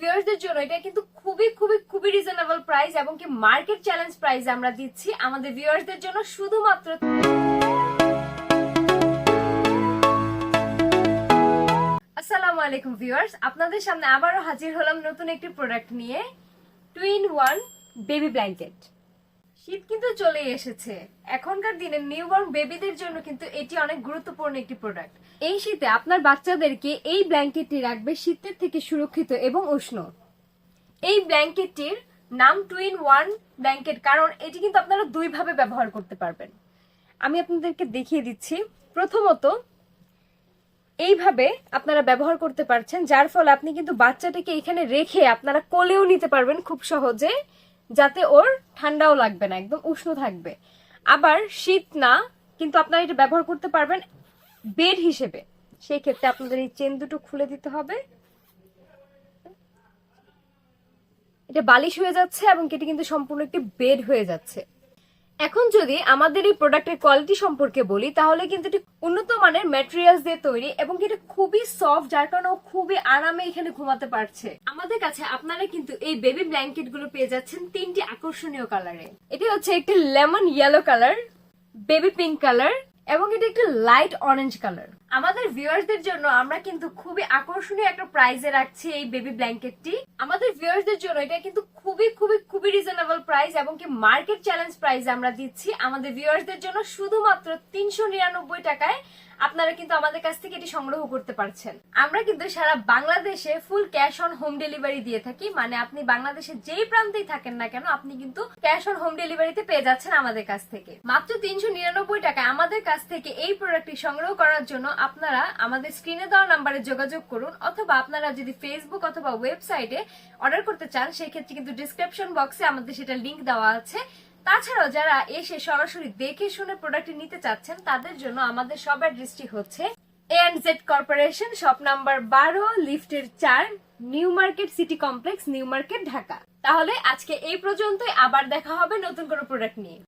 ভিউয়ার্সদের জন্য এটা কিন্তু খুবই খুবই খুবই রিজনেবল প্রাইস এবং কি মার্কেট চ্যালেঞ্জ প্রাইস আমরা দিচ্ছি আমাদের ভিউয়ার্সদের জন্য শুধুমাত্র। আসসালামু আলাইকুম ভিউয়ার্স আপনাদের সামনে আবারও হাজির হলাম নতুন একটি প্রোডাক্ট নিয়ে টুইন ওয়ান বেবি ব্ল্যাঙ্কেট শীত কিন্তু চলে এসেছে। এখনকার দিনে নিউবর্ন বেবিদের জন্য কিন্তু এটি অনেক গুরুত্বপূর্ণ একটি প্রোডাক্ট এই শীতে আপনার বাচ্চাদেরকে এই ব্ল্যাঙ্কেটটি রাখবে শীতের থেকে সুরক্ষিত এবং উষ্ণ। এই ব্ল্যাঙ্কেটটির নাম টুইন ওয়ান ব্ল্যাঙ্কেট কারণ এটি কিন্তু আপনারা দুই ভাবে ব্যবহার করতে পারবেন। আমি আপনাদেরকে দেখিয়ে দিচ্ছি। প্রথমত, এইভাবে আপনারা ব্যবহার করতে পারছেন, যার ফলে আপনি কিন্তু বাচ্চাটাকে এখানে রেখে আপনারা কোলেও নিতে পারবেন খুব সহজে। যাতে ওর ঠান্ডাও লাগবে না, একদম উষ্ণ থাকবে। আবার শীত না, কিন্তু আপনারা এটা ব্যবহার করতে পারবেন বেড হিসেবে। সেই ক্ষেত্রে আপনাদের এই চেন দুটো খুলে দিতে হবে। এটা বালিশ হয়ে যাচ্ছে এবং এটি কিন্তু সম্পূর্ণ একটি বেড হয়ে যাচ্ছে। এখন যদি আমাদের এই প্রোডাক্টের কোয়ালিটি সম্পর্কে বলি, তাহলে কিন্তু এটি উন্নত মানের ম্যাটেরিয়ালস দিয়ে তৈরি এবং এটা খুবই সফট যার কারণে ও খুবই আরামে এখানে ঘুমাতে পারছে। আমাদের কাছে আপনারা কিন্তু এই বেবি ব্ল্যাঙ্কেটগুলো পেয়ে যাচ্ছেন তিনটি আকর্ষণীয় কালারে এটি হচ্ছে একটি lemon yellow colour baby pink colour এবং এটা একটু লাইট অরেঞ্জ কালার আমাদের ভিউয়ার্সদের জন্য আমরা কিন্তু খুবই আকর্ষণীয় একটা প্রাইজে রাখছি এই বেবি ব্ল্যাঙ্কেটটি আমাদের ভিউয়ার্সদের জন্য এটা কিন্তু খুবই খুবই খুবই রিজনেবল প্রাইস এবং কি মার্কেট চ্যালেঞ্জ প্রাইস আমরা দিচ্ছি। আমাদের ভিউয়ার্সদের জন্য শুধুমাত্র তিনশো নিরানব্বই টাকায় আপনারা কিন্তু আমাদের কাছ থেকে এটি সংগ্রহ করতে পারছেন। আমরা কিন্তু সারা বাংলাদেশে full cash on home delivery দিয়ে থাকি। মানে আপনি বাংলাদেশের যেই প্রান্তেই থাকেন না কেন, আপনি কিন্তু ক্যাশ অন হোম ডেলিভারিতে পেয়ে যাচ্ছেন আমাদের কাছ থেকে। মাত্র তিনশো নিরানব্বই টাকায় আমাদের কাছ থেকে এই প্রোডাক্টটি সংগ্রহ করার জন্য আপনারা আমাদের স্ক্রিনে দেওয়া নাম্বারে যোগাযোগ করুন, অথবা আপনারা যদি ফেসবুক অথবা ওয়েবসাইটে অর্ডার করতে চান সেক্ষেত্রে কিন্তু ডিসক্রিপশন বক্সে আমাদের সেটা লিঙ্ক দেওয়া আছে। তাছাড়াও যারা এসে সরাসরি দেখে শুনে প্রোডাক্ট নিতে চাচ্ছেন, তাদের জন্য আমাদের সব অ্যাড্রেসটি হচ্ছে এএনজেড কর্পোরেশন শপ নাম্বার বারো লিফটের চার new market city complex new market Dhaka তাহলে আজকে এই পর্যন্তই, আবার দেখা হবে নতুন কোনো প্রোডাক্ট নিয়ে।